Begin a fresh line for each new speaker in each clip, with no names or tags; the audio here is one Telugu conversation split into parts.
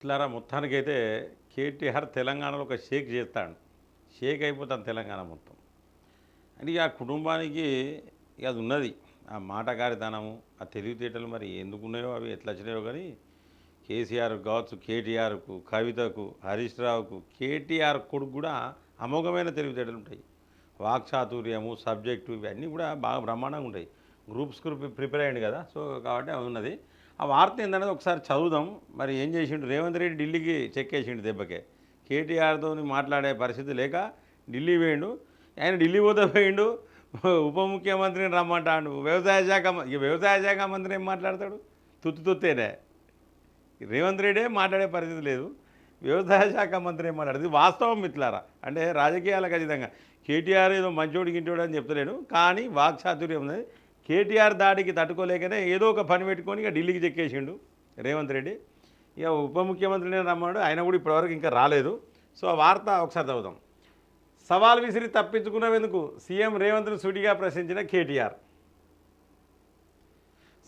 ఇట్లారా మొత్తానికైతే కేటీఆర్ తెలంగాణలో ఒక షేక్ చేస్తాడు. షేక్ అయిపోతాను తెలంగాణ మొత్తం. అంటే ఆ కుటుంబానికి ఇక అది ఉన్నది. ఆ మాటకారితనము ఆ తెలివితేటలు మరి ఎందుకున్నాయో అవి ఎట్లా వచ్చినాయో కానీ కేసీఆర్ కావచ్చు కేటీఆర్కు కవితకు హరీష్ రావుకు కేటీఆర్ కొడుకు కూడా అమోఘమైన తెలివితేటలు ఉంటాయి. వాక్చాతుర్యము సబ్జెక్టు ఇవన్నీ కూడా బాగా బ్రహ్మాండంగా ఉంటాయి. గ్రూప్స్ గ్రూప్ ప్రిపేర్ అయ్యండి కదా సో కాబట్టి అవి ఉన్నది. ఆ వార్త ఏంటనేది ఒకసారి చదువుదాం. మరి ఏం చేసిండు? రేవంత్ రెడ్డి ఢిల్లీకి చెక్కేసిండు దెబ్బకే. కేటీఆర్తో మాట్లాడే పరిస్థితి లేక ఢిల్లీ పోయిండు. ఆయన ఢిల్లీ పోతే పోయిండు. ఉప ముఖ్యమంత్రిని రమ్మంటాడు. వ్యవసాయ శాఖ వ్యవసాయ శాఖ మంత్రి ఏం మాట్లాడతాడు? తుత్తు తుత్తేనే. రేవంత్ రెడ్డే మాట్లాడే పరిస్థితి లేదు. వ్యవసాయ శాఖ మంత్రి ఏం మాట్లాడదు ఇది వాస్తవం మిత్రులారా. అంటే రాజకీయాలకు ఖచ్చితంగా కేటీఆర్ ఏదో మంచోడు గింటోడు అని చెప్తలేను కానీ వాక్చాతుర్యం ఉన్నది. కేటీఆర్ దాడికి తట్టుకోలేకనే ఏదో ఒక పని పెట్టుకొని ఇక ఢిల్లీకి చెక్కేసిండు. రేవంత్ రెడ్డి. ఇక ఉప ముఖ్యమంత్రిని రమ్మాడు ఆయన కూడా ఇప్పటివరకు ఇంకా రాలేదు. సో ఆ వార్త ఒకసారి చదువుదాం. సవాల్ విసిరి తప్పించుకున్నవెందుకు సీఎం రేవంత్ను సుడిగా ప్రశ్నించిన కేటీఆర్.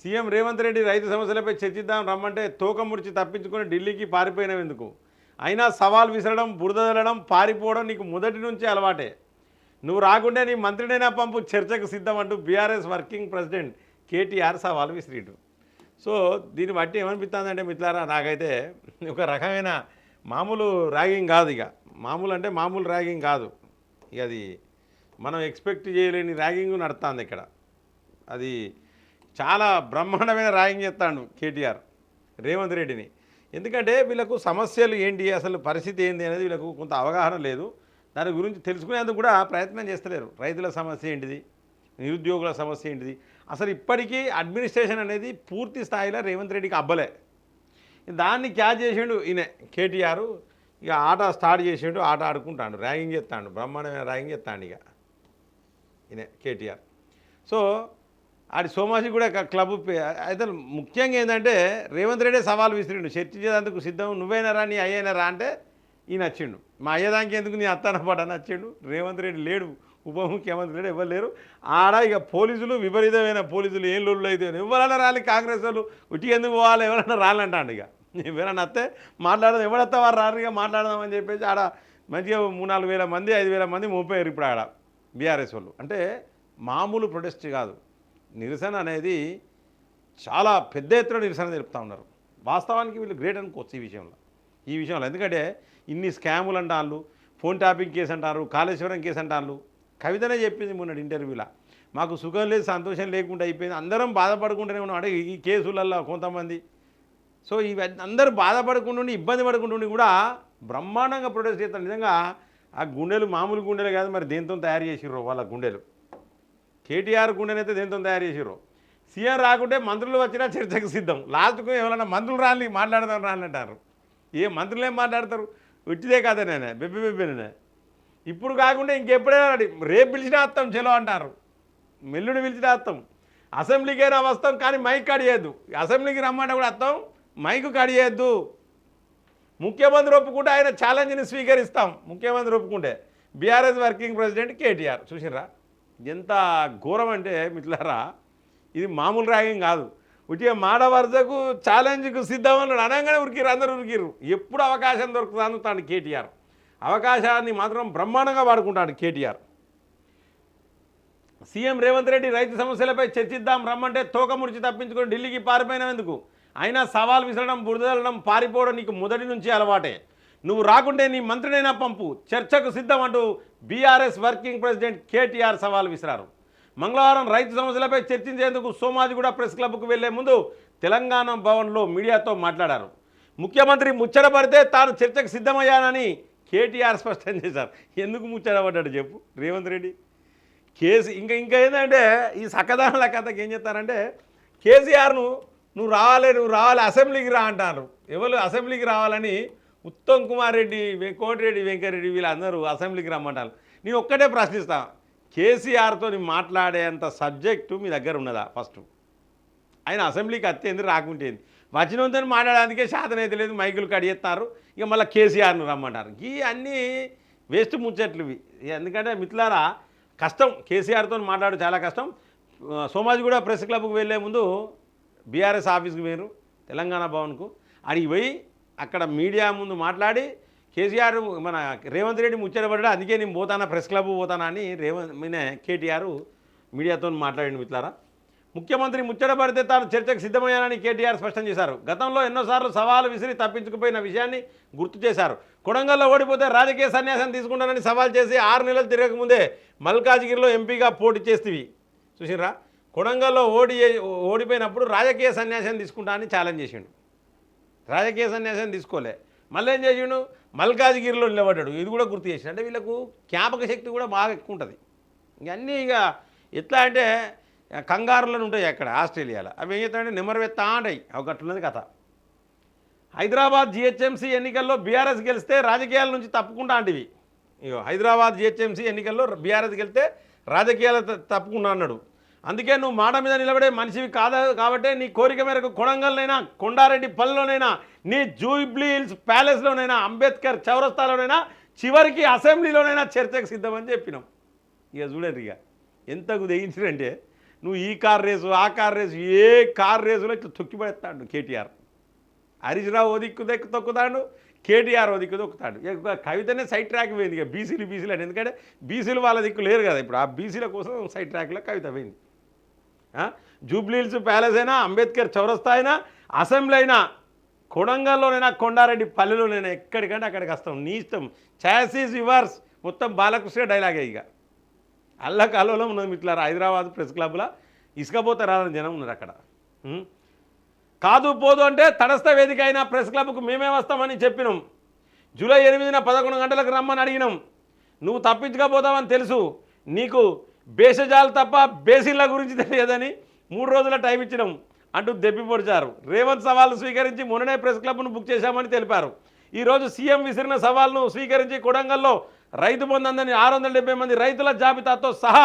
సీఎం రేవంత్ రెడ్డి రైతు సమస్యలపై చర్చిద్దాం రమ్మంటే తోక ముడిచి తప్పించుకొని ఢిల్లీకి పారిపోయినవెందుకు అయినా సవాల్ విసరడం బురదలడం పారిపోవడం నీకు మొదటి నుంచే అలవాటే. నువ్వు రాకుండా నీ మంత్రినైనా పంపు చర్చకు సిద్ధం అంటూ బీఆర్ఎస్ వర్కింగ్ ప్రెసిడెంట్ కేటీఆర్ సవాల్ విసిరిడు సో దీన్ని బట్టి ఏమనిపిస్తుందంటే మిత్రులారా నాకైతే ఒక రకమైన మామూలు ర్యాగింగ్ కాదు ఇక. మామూలు అంటే మామూలు ర్యాగింగ్ కాదు. ఇక అది మనం ఎక్స్పెక్ట్ చేయలేని ర్యాగింగ్ నడుస్తుంది ఇక్కడ. అది చాలా బ్రహ్మాండమైన ర్యాగింగ్ చేస్తాడు కేటీఆర్ రేవంత్ రెడ్డిని. ఎందుకంటే వీళ్ళకు సమస్యలు ఏంటి అసలు పరిస్థితి ఏంటి అనేది వీళ్ళకు కొంత అవగాహన లేదు. దాని గురించి తెలుసుకునేందుకు కూడా ప్రయత్నం చేస్తలేరు. రైతుల సమస్య ఏంటిది? నిరుద్యోగుల సమస్య ఏంటిది? అసలు ఇప్పటికీ అడ్మినిస్ట్రేషన్ అనేది పూర్తి స్థాయిలో రేవంత్ రెడ్డికి అబ్బలే. దాన్ని క్యాచ్ చేసిండు ఈయన కేటీఆర్. ఇక ఆట స్టార్ట్ చేసిండు ఆట ఆడుకుంటాడు ర్యాగింగ్ చేస్తాడు బ్రహ్మాండమైన ర్యాగింగ్ చేస్తాడు ఇక ఈయన కేటీఆర్. సో ఆడి సోమాజి కూడా క్లబ్ అయితే ముఖ్యంగా ఏంటంటే రేవంత్ రెడ్డి సవాల్ విసిరిండు. చర్చించేందుకు సిద్ధం నువ్వైనా రా నీ అయ్యైనా రా అంటే ఈయన వచ్చిండు. మా అయ్యేదానికి ఎందుకు నీ అత్తన పడని వచ్చిండు రేవంత్ రెడ్డి లేడు. ఉప ముఖ్యమంత్రి లేడు ఎవరు లేరు. ఆడ ఇక పోలీసులు విపరీతమైన పోలీసులు ఏం లోళ్ళు అయితే ఎవరైనా రాలి కాంగ్రెస్ వాళ్ళు ఉట్టి ఎందుకు పోవాలి? ఎవరైనా రాలంటాడు ఇక. ఎవరైనా వస్తే మాట్లాడదాం. ఎవడత్తా వారు రారు ఇక మాట్లాడదామని చెప్పేసి ఆడ మంచిగా మూడు నాలుగు వేల మంది ఐదు వేల మంది మోపారు ఇప్పుడు ఆడ బీఆర్ఎస్ వాళ్ళు. అంటే మామూలు ప్రొటెస్ట్ కాదు. నిరసన అనేది చాలా పెద్ద ఎత్తున నిరసన తెలుపుతా ఉన్నారు. వాస్తవానికి వీళ్ళు గ్రేట్ అనుకోవచ్చు ఈ విషయంలో. ఈ విషయంలో. ఎందుకంటే ఇన్ని స్కాములు అంటారు ఫోన్ ట్యాపింగ్ కేసు అంటారు కాళేశ్వరం కేసు అంటారు కవితనే చెప్పింది మొన్నటి ఇంటర్వ్యూలో. మాకు సుఖం లేదు సంతోషం లేకుండా అయిపోయింది. అందరం బాధపడుకుంటూనే ఉన్నాం. అంటే ఈ కేసులల్లో కొంతమంది. సో ఇవి అందరూ బాధపడకుండా ఉండి, ఇబ్బంది పడకుండా కూడా బ్రహ్మాండంగా ప్రొడ్యూస్ చేస్తారు. నిజంగా ఆ గుండెలు మామూలు గుండెలు కాదు మరి దేంతో తయారు చేసిర్రు వాళ్ళ గుండెలు. కేటీఆర్ గుండెనైతే దేంతో తయారు చేసిర్రు? సీఎం రాకుంటే మంత్రులు వచ్చినా చర్చకు సిద్ధం. లాస్ట్కు ఎవరైనా మంత్రులు రాలి మాట్లాడదాం రాలంటారు అంటారు. ఏ మంత్రులు ఏం మాట్లాడతారు? వచ్చిదే కదా నేనే బెబ్బి బెబ్బినే ఇప్పుడు కాకుండా ఇంకెప్పుడైనా రేపు పిలిచినా వస్తాం చెలో అంటారు. మెల్లుడు పిలిచినా వస్తాం అసెంబ్లీకైనా వస్తాం కానీ మైక్ కడియద్దు. అసెంబ్లీకి రమ్మంటే కూడా వస్తాం మైకు కడియద్దు. ముఖ్యమంత్రి ఒప్పుకుంటే ఆయన ఛాలెంజ్ని స్వీకరిస్తాం. ముఖ్యమంత్రి ఒప్పుకుంటే. BRS working president KTR. చూసిరా ఎంత ఘోరం అంటే మిట్లారా ఇది మామూలు ర్యాగింగ్ కాదు. ఉట్టిగా మాడ వరదకు ఛాలెంజ్కు సిద్ధమన్నాడు అనగానే ఉరికిరు అందరూ ఉరికిరు ఎప్పుడు అవకాశం దొరుకుతుంది అందుతాడు కేటీఆర్. అవకాశాన్ని మాత్రం బ్రహ్మాండంగా వాడుకుంటాడు కేటీఆర్. సీఎం రేవంత్ రెడ్డి రైతు సమస్యలపై చర్చిద్దాం రమ్మంటే తోక ముడిచి తప్పించుకొని ఢిల్లీకి పారిపోయినందుకు అయినా సవాల్ విసరడం బురదలడం పారిపోవడం నీకు మొదటి నుంచి అలవాటే. నువ్వు రాకుంటే నీ మంత్రినైనా పంపు. చర్చకు సిద్ధం అంటూ బీఆర్ఎస్ వర్కింగ్ ప్రెసిడెంట్ కేటీఆర్ సవాల్ విసిరారు. మంగళవారం రైతు సమస్యలపై చర్చించేందుకు సోమాజిగూడ ప్రెస్ క్లబ్కు వెళ్ళే ముందు తెలంగాణ భవన్లో మీడియాతో మాట్లాడారు. ముఖ్యమంత్రి ముచ్చటపడితే తాను చర్చకు సిద్ధమయ్యానని కేటీఆర్ స్పష్టం చేశారు. ఎందుకు ముచ్చటపడ్డాడు చెప్పు రేవంత్ రెడ్డి? కేసీ ఇంకా ఇంకా ఏంటంటే ఈ సక్కదానుల కథకి ఏం చెప్తారంటే కేసీఆర్ను నువ్వు రావాలి నువ్వు రావాలి అసెంబ్లీకి రా అంటారు. ఎవరు అసెంబ్లీకి రావాలని ఉత్తమ్ కుమార్ రెడ్డి కోటిరెడ్డి వెంకరెడ్డి వీళ్ళందరూ అసెంబ్లీకి రమ్మంటారు. నేను ఒక్కటే ప్రశ్నిస్తాను కేసీఆర్తో మాట్లాడేంత సబ్జెక్టు మీ దగ్గర ఉన్నదా ఫస్ట్? ఆయన అసెంబ్లీకి అత్తేంది రాకుంటేంది వచ్చినంతో మాట్లాడడానికే శాతం అయితే లేదు మైకులు కడిగేస్తారు ఇక మళ్ళీ కేసీఆర్ను రమ్మంటారు. ఈ అన్నీ వేస్ట్ ముచ్చట్లు ఇవి ఎందుకంటే మిత్రులారా కష్టం. కేసీఆర్తో మాట్లాడు చాలా కష్టం. ఆ, కూడా ప్రెస్ క్లబ్కి వెళ్ళే ముందు బీఆర్ఎస్ ఆఫీస్కి వేరు తెలంగాణ భవన్కు. అడిగి పోయి అక్కడ మీడియా ముందు మాట్లాడి కేసీఆర్ మన రేవంత్ రెడ్డి ముచ్చటపడ్డా అందుకే నేను పోతానా ప్రెస్ క్లబ్ పోతానా అని రేవంత్ మీనే కేటీఆర్ మీడియాతో మాట్లాడింది మిత్రులారా. ముఖ్యమంత్రి ముచ్చటపడితే తాను చర్చకు సిద్ధమయ్యానని కేటీఆర్ స్పష్టం చేశారు. గతంలో ఎన్నోసార్లు సవాలు విసిరి తప్పించుకుపోయిన విషయాన్ని గుర్తు చేశారు. కొడంగల్లో ఓడిపోతే రాజకీయ సన్యాసం తీసుకుంటానని సవాల్ చేసి ఆరు నెలలు తిరగకముందే మల్కాజ్గిరిలో ఎంపీగా పోటీ చేస్తేవి. చూసినరా కొడంగల్లో ఓడి ఓడిపోయినప్పుడు రాజకీయ సన్యాసం తీసుకుంటా అని ఛాలెంజ్ చేసిండు. రాజకీయ సన్యాసం తీసుకోలే. మళ్ళీ ఏం చేసిండు? మల్కాజ్గిరిలో నిలబడ్డాడు. ఇది కూడా గుర్తు చేసిండు అంటే వీళ్ళకు జ్ఞాపక శక్తి కూడా బాగా ఎక్కువ ఉంటుంది. ఇవన్నీ ఇక ఎట్లా అంటే కంగారులను ఉంటాయి అక్కడ ఆస్ట్రేలియాలో. అవి ఏం చేస్తాయంటే నెమరువెత్తా ఉంటాయి ఒకట్లున్నది కథ. హైదరాబాద్ జిహెచ్ఎంసీ ఎన్నికల్లో బీఆర్ఎస్ గెలిస్తే రాజకీయాల నుంచి తప్పుకుంటా అంటివి. ఇగో హైదరాబాద్ జిహెచ్ఎంసీ ఎన్నికల్లో బీఆర్ఎస్ గెలిస్తే రాజకీయాలు త- అన్నాడు. అందుకే నువ్వు మాట మీద నిలబడే మనిషివి కాదా కాబట్టి నీ కోరిక మేరకు కొడంగల్నైనా కొండారెడ్డి పల్లెలోనైనా నీ జూబ్లీ హిల్స్ ప్యాలెస్లోనైనా అంబేద్కర్ చౌరస్తాలోనైనా చివరికి అసెంబ్లీలోనైనా చర్చకు సిద్ధమని చెప్పినాం. ఇక చూడండి ఇక ఎంతకు తెగించారంటే నువ్వు ఈ కార్ రేసు ఆ కార్ రేసు ఏ కార్ రేసులో ఇట్లా తొక్కిపడేస్తాడు కేటీఆర్. హరీష్ రావు ఓ దిక్కు తొక్కుతాడు కేటీఆర్ ఓ దిక్కు తొక్కుతాడు. ఇక కవితనే సైడ్ ట్రాక్ పోయింది ఇక బీసీలు బీసీలు అని. ఎందుకంటే బీసీలు వాళ్ళ దిక్కు లేరు కదా ఇప్పుడు. ఆ బీసీల కోసం సైడ్ ట్రాక్లో కవిత పోయింది. జూబ్లీహిల్స్ ప్యాలెస్ అయినా అంబేద్కర్ చౌరస్తా అయినా అసెంబ్లీ అయినా కొడంగల్లోనైనా కొండారెడ్డి పల్లెలోనైనా ఎక్కడికంటే అక్కడికి వస్తాం. నీ ఇష్టం. చాసీస్ రివర్స్ మొత్తం బాలకృష్ణ డైలాగే ఇక. అల్ల కాలంలో ఉన్నది ఇట్లా హైదరాబాద్ ప్రెస్ క్లబ్లో? ఇసుకపోతే రాదని జనం ఉన్నారు అక్కడ. కాదు పోదు అంటే తటస్థ వేదిక అయిన ప్రెస్ క్లబ్కు మేమే వస్తామని చెప్పినాం. జూలై ఎనిమిదిన పదకొండు గంటలకు రమ్మని అడిగినాం. నువ్వు తప్పించకపోతావని తెలుసు. నీకు బేసజాలు తప్ప బేసిన్ల గురించి తెలియదని మూడు రోజుల టైం ఇచ్చినాం అంటూ దెప్పిపొడిచారు రేవంత్ సవాల్ను స్వీకరించి మొన్ననే ప్రెస్ క్లబ్ను బుక్ చేశామని తెలిపారు. ఈరోజు సీఎం విసిరిన సవాల్ను స్వీకరించి కొడంగల్లో రైతు బంధందని ఆరు వందల డెబ్బై మంది రైతుల జాబితాతో సహా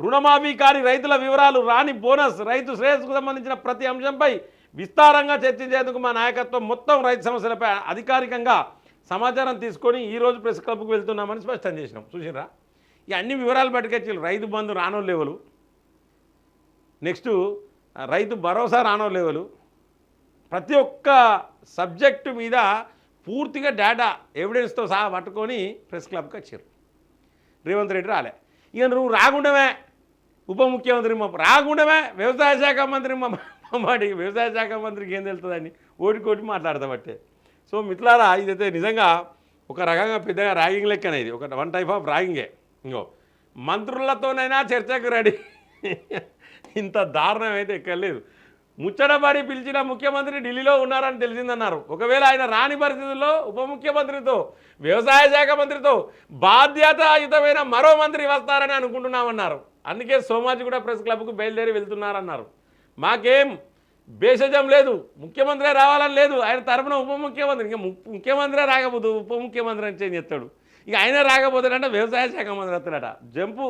రుణమాఫీ కాని రైతుల వివరాలు రాని బోనస్ రైతు శ్రేయస్సుకు సంబంధించిన ప్రతి అంశంపై విస్తారంగా చర్చించేందుకు మా నాయకత్వం మొత్తం రైతు సమస్యలపై అధికారికంగా సమాచారం తీసుకొని ఈరోజు ప్రెస్ క్లబ్కు వెళ్తున్నామని స్పష్టం చేసినాం. చూసిరా ఈ అన్ని వివరాలు పట్టుకొచ్చి రైతు బంధు రానో లేవలు. నెక్స్ట్ రైతు భరోసా రానో లేవలు. ప్రతి ఒక్క సబ్జెక్టు మీద పూర్తిగా డేటా ఎవిడెన్స్తో సహా పట్టుకొని ప్రెస్ క్లబ్కి వచ్చారు. రేవంత్ రెడ్డి రాలే. ఇక నువ్వు రాకుండామే ఉప ముఖ్యమంత్రి మా రాకుండమే వ్యవసాయ శాఖ మంత్రి మా మాటి వ్యవసాయ శాఖ మంత్రికి ఏం తెలుస్తుందని ఓటి కోటి మాట్లాడతామట్టే సో మిత్రులారా ఇదైతే నిజంగా ఒక రకంగా పెద్దగా ర్యాగింగ్ లెక్కనే ఇది. ఒక వన్ టైప్ ఆఫ్ ర్యాగింగే. ఇంకో మంత్రులతోనైనా చర్చకు రెడీ. ఇంత దారుణం అయితే ఎక్కర్లేదు ముచ్చటబడి పిలిచిన ముఖ్యమంత్రి ఢిల్లీలో ఉన్నారని తెలిసిందన్నారు. ఒకవేళ ఆయన రాని పరిస్థితుల్లో ఉప ముఖ్యమంత్రితో వ్యవసాయ శాఖ మంత్రితో బాధ్యతాయుతమైన మరో మంత్రి వస్తారని అనుకుంటున్నామన్నారు. అందుకే సోమాజి కూడా ప్రెస్ క్లబ్కు బయలుదేరి వెళ్తున్నారన్నారు. మాకేం భేషజం లేదు. ముఖ్యమంత్రి రావాలని లేదు. ఆయన తరపున ఉప ముఖ్యమంత్రి ఇంకా ము- ముఖ్యమంత్రి రాకపోదు ఉప ముఖ్యమంత్రి అని చేస్తాడు ఇక ఆయన రాకపోతాడంటే వ్యవసాయ శాఖ మంత్రి వస్తాడట. జంపు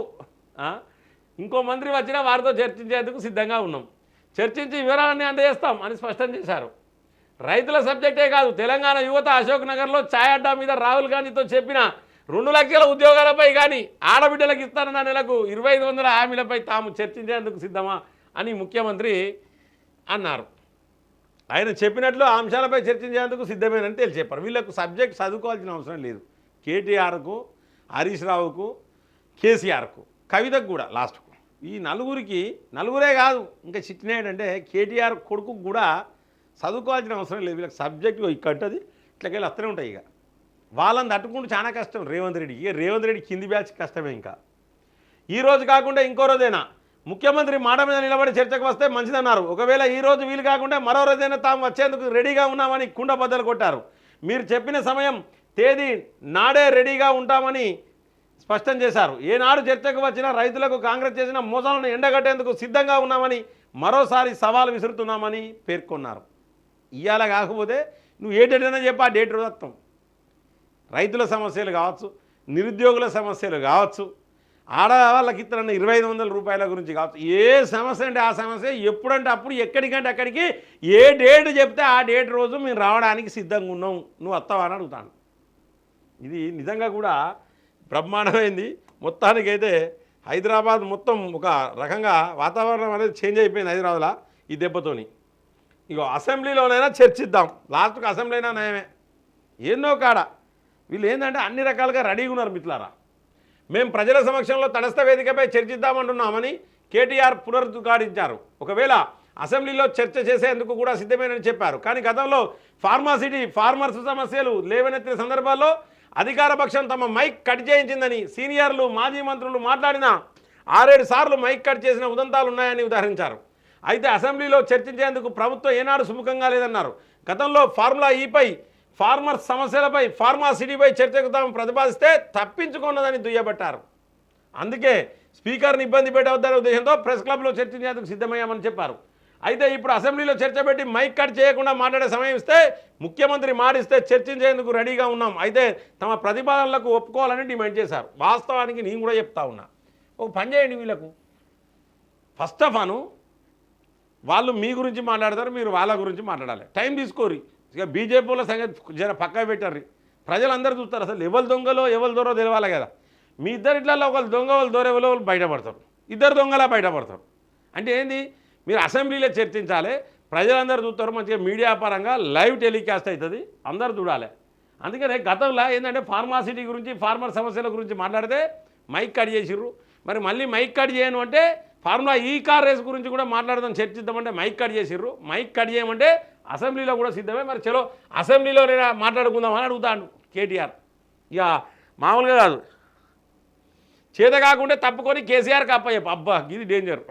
ఇంకో మంత్రి వచ్చినా వారితో చర్చించేందుకు సిద్ధంగా ఉన్నాం. చర్చించి వివరాలన్నీ అందజేస్తాం అని స్పష్టం చేశారు. రైతుల సబ్జెక్టే కాదు తెలంగాణ యువత అశోక్ నగర్లో ఛాయ్ అడ్డా మీద రాహుల్ గాంధీతో చెప్పిన రెండు లక్షల ఉద్యోగాలపై కానీ ఆడబిడ్డలకు ఇస్తారన్న నెలకు ఇరవై ఐదు వందల హామీలపై తాము చర్చించేందుకు సిద్ధమా అని ముఖ్యమంత్రి అన్నారు. ఆయన చెప్పినట్లు అంశాలపై చర్చించేందుకు సిద్ధమేనని తెలిసి చెప్పారు వీళ్ళకు సబ్జెక్ట్ చదువుకోవాల్సిన అవసరం లేదు. కేటీఆర్కు హరీష్ రావుకు కేసీఆర్కు కవితకు కూడా లాస్ట్కు. ఈ నలుగురికి నలుగురే కాదు ఇంకా చిట్టినాయుడు అంటే కేటీఆర్ కొడుకు కూడా చదువుకోవాల్సిన అవసరం లేదు. వీళ్ళకి సబ్జెక్ట్ ఇక్కడది ఇట్లకెళ్ళి వస్తూనే ఉంటాయి ఇక. వాళ్ళని తట్టుకుంటూ చాలా కష్టం రేవంత్ రెడ్డికి. ఇక రేవంత్ రెడ్డి కింది బ్యాచ్ కష్టమే ఇంకా. ఈ రోజు కాకుండా ఇంకో రోజైనా ముఖ్యమంత్రి మాట మీద నిలబడి చర్చకు వస్తే మంచిదన్నారు. ఒకవేళ ఈ రోజు వీలు కాకుండా మరో రోజైనా తాము వచ్చేందుకు రెడీగా ఉన్నామని కుండ బద్దలు కొట్టారు. మీరు చెప్పిన సమయం తేదీ నాడే రెడీగా ఉంటామని స్పష్టం చేశారు. ఏనాడు చర్చకు వచ్చినా రైతులకు కాంగ్రెస్ చేసిన మోసాలను ఎండగట్టేందుకు సిద్ధంగా ఉన్నామని మరోసారి సవాల్ విసురుతున్నామని పేర్కొన్నారు. ఇవాళ కాకపోతే నువ్వు ఏ డేట్ అయినా చెప్పి ఆ డేట్ రోజు వస్తాం. రైతుల సమస్యలు కావచ్చు నిరుద్యోగుల సమస్యలు కావచ్చు ఆడవాళ్ళకి ఇతర ఇరవై ఐదు వందల రూపాయల గురించి కావచ్చు ఏ సమస్య అంటే ఆ సమస్య ఎప్పుడంటే అప్పుడు ఎక్కడికంటే అక్కడికి ఏ డేట్ చెప్తే ఆ డేట్ రోజు మేము రావడానికి సిద్ధంగా ఉన్నాం. నువ్వు వస్తావా అని అడుగుతాను. ఇది నిజంగా కూడా బ్రహ్మాండమైంది. మొత్తానికైతే హైదరాబాద్ మొత్తం ఒక రకంగా వాతావరణం అనేది చేంజ్ అయిపోయింది హైదరాబాద్లో ఈ దెబ్బతోని. ఇగో అసెంబ్లీలోనైనా చర్చిద్దాం. లాస్ట్కి అసెంబ్లీ అయినా నయమే. ఎన్నో కాడ. వీళ్ళు ఏంటంటే అన్ని రకాలుగా రెడీగా ఉన్నారు మిత్రులారా. మేము ప్రజల సమక్షంలో తటస్థ వేదికపై చర్చిద్దామంటున్నామని కేటీఆర్ పునరుద్ఘాటించారు. ఒకవేళ అసెంబ్లీలో చర్చ చేసేందుకు కూడా సిద్ధమేనని చెప్పారు. కానీ గతంలో ఫార్మాసిటీ ఫార్మర్స్ సమస్యలు లేవనెత్తిన సందర్భాల్లో అధికార పక్షం తమ మైక్ కట్ చేయించిందని సీనియర్లు మాజీ మంత్రులు మాట్లాడినా ఆరేడు సార్లు మైక్ కట్ చేసిన ఉదంతాలు ఉన్నాయని ఉదాహరించారు. అయితే అసెంబ్లీలో చర్చించేందుకు ప్రభుత్వం ఏనాడు సుముఖంగా లేదన్నారు. గతంలో ఫార్ములా e ఈపై ఫార్మర్స్ సమస్యలపై ఫార్మాసిటీపై చర్చకు తాము ప్రతిపాదిస్తే తప్పించుకున్నదని దుయ్యబట్టారు. అందుకే స్పీకర్ని ఇబ్బంది పెట్టవద్దనే ఉద్దేశంతో ప్రెస్ క్లబ్లో చర్చించేందుకు సిద్ధమయ్యామని చెప్పారు. అయితే ఇప్పుడు అసెంబ్లీలో చర్చ పెట్టి మైక్ కట్ చేయకుండా మాట్లాడే సమయం ఇస్తే ముఖ్యమంత్రి మాడిస్తే చర్చించేందుకు రెడీగా ఉన్నాం. అయితే తమ ప్రతిపాదనలకు ఒప్పుకోవాలని డిమాండ్ చేశారు. వాస్తవానికి నేను కూడా చెప్తా ఉన్నా. ఒక పని చేయండి వీళ్ళకు. ఫస్ట్ ఆఫ్ ఆను వాళ్ళు మీ గురించి మాట్లాడతారు మీరు వాళ్ళ గురించి మాట్లాడాలి. టైం తీసుకోరి. ఇక బీజేపీల సంగతి జర పక్క పెట్టారు ప్రజలందరూ చూస్తారు అసలు ఎవరు దొంగలో ఎవరు దొరో తెలియాలి కదా. మీ ఇద్దరిట్లలో ఒకళ్ళు దొంగ వాళ్ళు దొరెవలో వాళ్ళు బయటపడతారు. ఇద్దరు దొంగలా బయటపడతారు. అంటే ఏంది? మీరు అసెంబ్లీలో చర్చించాలి ప్రజలందరూ చూస్తారు మంచిగా మీడియా పరంగా లైవ్ టెలికాస్ట్ అవుతుంది అందరు చూడాలి. అందుకనే గతంలో ఏంటంటే ఫార్మాసిటీ గురించి ఫార్మర్ సమస్యల గురించి మాట్లాడితే మైక్ కట్ చేసిర్రు. మరి మళ్ళీ మైక్ కట్ చేయను అంటే ఫార్ములా ఈ కార్ రేస్ గురించి కూడా మాట్లాడదాం చర్చిద్దామంటే మైక్ కట్ చేసిర్రు. మైక్ కట్ చేయమంటే అసెంబ్లీలో కూడా సిద్ధమే. మరి చలో అసెంబ్లీలో మాట్లాడుకుందామని అడుగుతాను కేటీఆర్. ఇక మామూలుగా కాదు. చేత కాకుండా తప్పుకొని కేసీఆర్కి అప్పయ్యప్ప అబ్బా ఇది డేంజర్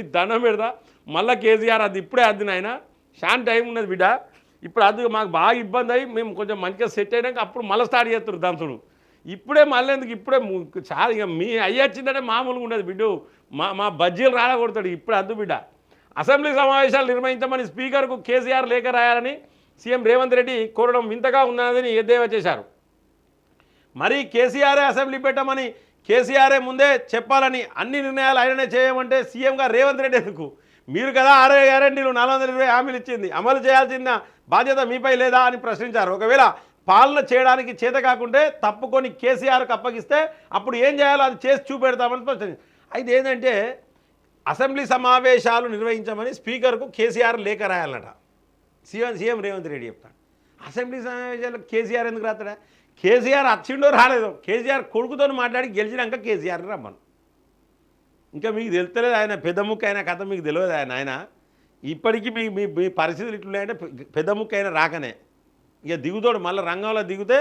ఇది దండం పెడతా. మళ్ళీ కేసీఆర్ అది ఇప్పుడే అద్దు నాయన. షాన్ టైం ఉన్నది బిడ్డ. ఇప్పుడు అది మాకు బాగా ఇబ్బంది అయ్యి మేము కొంచెం మంచిగా సెట్ అయినాక అప్పుడు మళ్ళీ స్టార్ట్ చేస్తారు దంతుడు ఇప్పుడే మళ్ళీ ఎందుకు ఇప్పుడే చాలా ఇక మీ అయ్యి వచ్చిందంటే మామూలుగా ఉండదు బిడ్డు. మా మా బజ్జీలు రాలగొడతాడు ఇప్పుడు అద్దు బిడ్డ. అసెంబ్లీ సమావేశాలు నిర్వహించమని స్పీకర్కు కేసీఆర్ లేఖ రాయాలని సీఎం రేవంత్ రెడ్డి కోరడం వింతగా ఉన్నదని ఎద్దేవా చేశారు. మరి కేసీఆర్ అసెంబ్లీ పెట్టమని కేసీఆరే ముందే చెప్పాలని అన్ని నిర్ణయాలు ఆయననే చేయమంటే సీఎంగా రేవంత్ రెడ్డి ఎందుకు? మీరు కదా ఆరో గ్యారంటీలు నాలుగు వందల ఇరవై హామీలు ఇచ్చింది. అమలు చేయాల్సిన బాధ్యత మీపై లేదా అని ప్రశ్నించారు. ఒకవేళ పాలన చేయడానికి చేత కాకుంటే తప్పుకొని కేసీఆర్కి అప్పగిస్తే అప్పుడు ఏం చేయాలో అది చేసి చూపెడతామని ప్రశ్నించారు. అయితే ఏంటంటే అసెంబ్లీ సమావేశాలు నిర్వహించమని స్పీకర్కు కేసీఆర్ లేఖ రాయాలట. సీఎం సీఎం రేవంత్ రెడ్డి చెప్తాడు. అసెంబ్లీ సమావేశాలకు కేసీఆర్ ఎందుకు రాస్తాడా? కేసీఆర్ వచ్చిండో రాలేదు? కేసీఆర్ కొడుకుతో మాట్లాడి గెలిచినాక కేసీఆర్ రమ్మను. ఇంకా మీకు తెలుస్తలేదు ఆయన పెద్ద ముక్క అయిన కథ మీకు తెలియదు ఆయన. ఆయన ఇప్పటికీ మీ మీ మీ పరిస్థితులు ఇట్లున్నాయంటే పెద్ద ముక్క అయినా రాకనే. ఇక దిగుతాడు మళ్ళీ రంగంలో దిగితే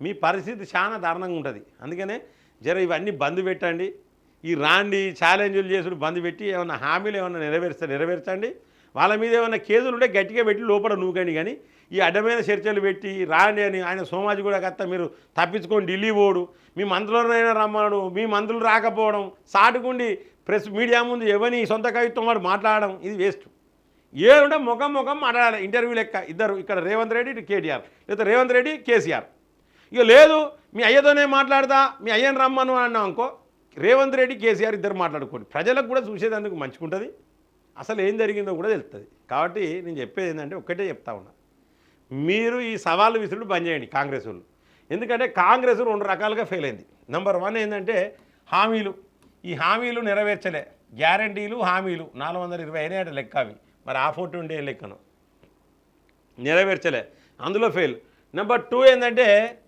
మీ పరిస్థితి చాలా దారుణంగా ఉంటుంది. అందుకనే జర ఇవన్నీ బంద్ పెట్టండి. ఈ రాండి ఛాలెంజ్లు చేసుడు బంద్ పెట్టి ఏమైనా హామీలు ఏమైనా నెరవేరుస్తే నెరవేర్చండి. వాళ్ళ మీద ఏమైనా కేసులు ఉంటే గట్టిగా పెట్టి లోపల నూకండి కానీ ఈ అడ్డమైన చర్చలు పెట్టి రాండి అని ఆయన సోమాజి కూడా కత్త మీరు తప్పించుకొని ఢిల్లీ పోడు మీ మంత్రులనైనా రమ్మనడు మీ మంత్రులు రాకపోవడం సాటుకుండి ప్రెస్ మీడియా ముందు ఎవని సొంత కవిత్వం వాడు మాట్లాడడం ఇది వేస్ట్. ఏదంటే ముఖం ముఖం మాట్లాడాలి ఇంటర్వ్యూ లెక్క. ఇద్దరు ఇక్కడ రేవంత్ రెడ్డి ఇటు కేటీఆర్. లేదా రేవంత్ రెడ్డి కేసీఆర్. ఇక లేదు మీ అయ్యతోనే మాట్లాడదా మీ అయ్యని రమ్మను అన్నాం అనుకో రేవంత్ రెడ్డి కేసీఆర్ ఇద్దరు మాట్లాడుకోండి. ప్రజలకు కూడా చూసేందుకు మంచిగుంటుంది. అసలు ఏం జరిగిందో కూడా తెలుస్తుంది కాబట్టి నేను చెప్పేది ఏంటంటే ఒక్కటే చెప్తా ఉన్నా. మీరు ఈ సవాళ్ళు విసురుడు బంద్ చేయండి కాంగ్రెస్ వాళ్ళు. ఎందుకంటే కాంగ్రెస్ రెండు రకాలుగా ఫెయిల్ అయింది. నెంబర్ వన్ ఏంటంటే హామీలు. ఈ హామీలు నెరవేర్చలే. గ్యారంటీలు హామీలు. నాలుగు వందల ఇరవై అయినాయట లెక్క అవి. మరి ఆ ఫోర్టీ ఉండే లెక్కను. నెరవేర్చలే. అందులో ఫెయిల్ నెంబర్ టూ ఏంటంటే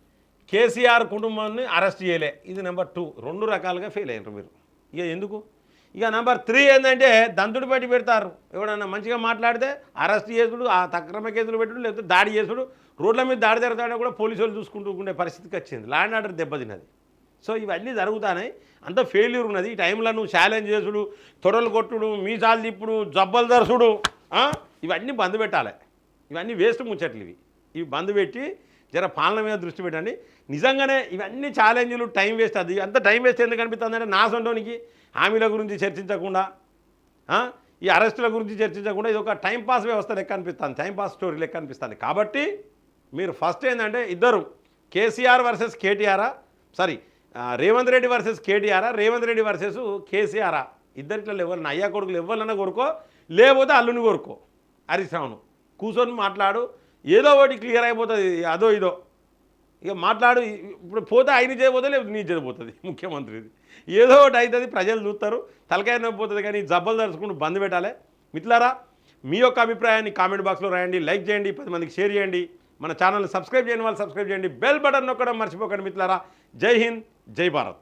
కేసీఆర్ కుటుంబాన్ని అరెస్ట్ చేయలే. ఇది నెంబర్ టూ రెండు రకాలుగా ఫెయిల్ అయ్యారు మీరు. ఇక ఎందుకు? ఇక నెంబర్ త్రీ ఏంటంటే దంతుడు పెట్టి పెడతారు. ఎవడన్నా మంచిగా మాట్లాడితే అరెస్ట్ చేసుడు ఆ తక్రమ కేసులు పెట్టుడు లేకపోతే దాడి చేసుడు రోడ్ల మీద దాడి జరుగుతాడే కూడా పోలీసులు చూసుకుంటూ ఉండే పరిస్థితికి వచ్చింది. ల్యాండ్ ఆర్డర్ దెబ్బతిన్నది. సో ఇవన్నీ జరుగుతాయి అంత ఫెయిల్యూర్ ఉన్నది. ఈ టైంలో నువ్వు ఛాలెంజ్ చేసుడు తొడలు కొట్టుడు మీసాలు తిప్పుడు జబ్బలు దర్శుడు ఇవన్నీ బంద్ పెట్టాలి. ఇవన్నీ వేస్ట్ ముచ్చట్లు ఇవి. ఇవి బంద్ పెట్టి జర పాలన మీద దృష్టి పెట్టండి. నిజంగానే ఇవన్నీ ఛాలెంజ్లు టైం వేస్ట్ అది. అంత టైం వేస్ట్ ఎందుకు అనిపిస్తుంది అంటే నా సొంటోనికి హామీల గురించి చర్చించకుండా ఈ అరెస్టుల గురించి చర్చించకుండా ఇది ఒక టైంపాస్ వ్యవస్థ లెక్క అనిపిస్తుంది. టైంపాస్ స్టోరీ లెక్క అనిపిస్తుంది. కాబట్టి మీరు ఫస్ట్ ఏంటంటే ఇద్దరు కేసీఆర్ వర్సెస్ కేటీఆరా? సారీ రేవంత్ రెడ్డి వర్సెస్ కేటీఆరా? రేవంత్ రెడ్డి వర్సెస్ కేసీఆరా? ఇద్దరిట్లో ఎవరు అయ్యా కొడుకులు ఎవరినైనా కొరుకో లేకపోతే అల్లుని కొరుకో హరిశ్రావును కూర్చొని మాట్లాడు ఏదో ఒకటి క్లియర్ అయిపోతుంది అదో ఇదో. ఇక మాట్లాడు ఇప్పుడు పోతే ఆయన చేయబోతుంది లేదు నీ చేయబోతుంది ముఖ్యమంత్రిది. ఏదో ఒకటి అవుతుంది ప్రజలు చూస్తారు. తలకాయ నొప్పి పోతుంది కానీ జబ్బలు తరుచుకుంటూ బంద్ పెట్టాలి. మిట్లారా మీ యొక్క అభిప్రాయాన్ని కామెంట్ బాక్స్లో రాయండి లైక్ చేయండి పది మందికి షేర్ చేయండి. మన ఛానల్ని సబ్స్క్రైబ్ చేయని వాళ్ళు సబ్స్క్రైబ్ చేయండి. బెల్ బటన్ నొక్కడం మర్చిపోకండి మిత్రులారా. జై హింద్ జై భారత్.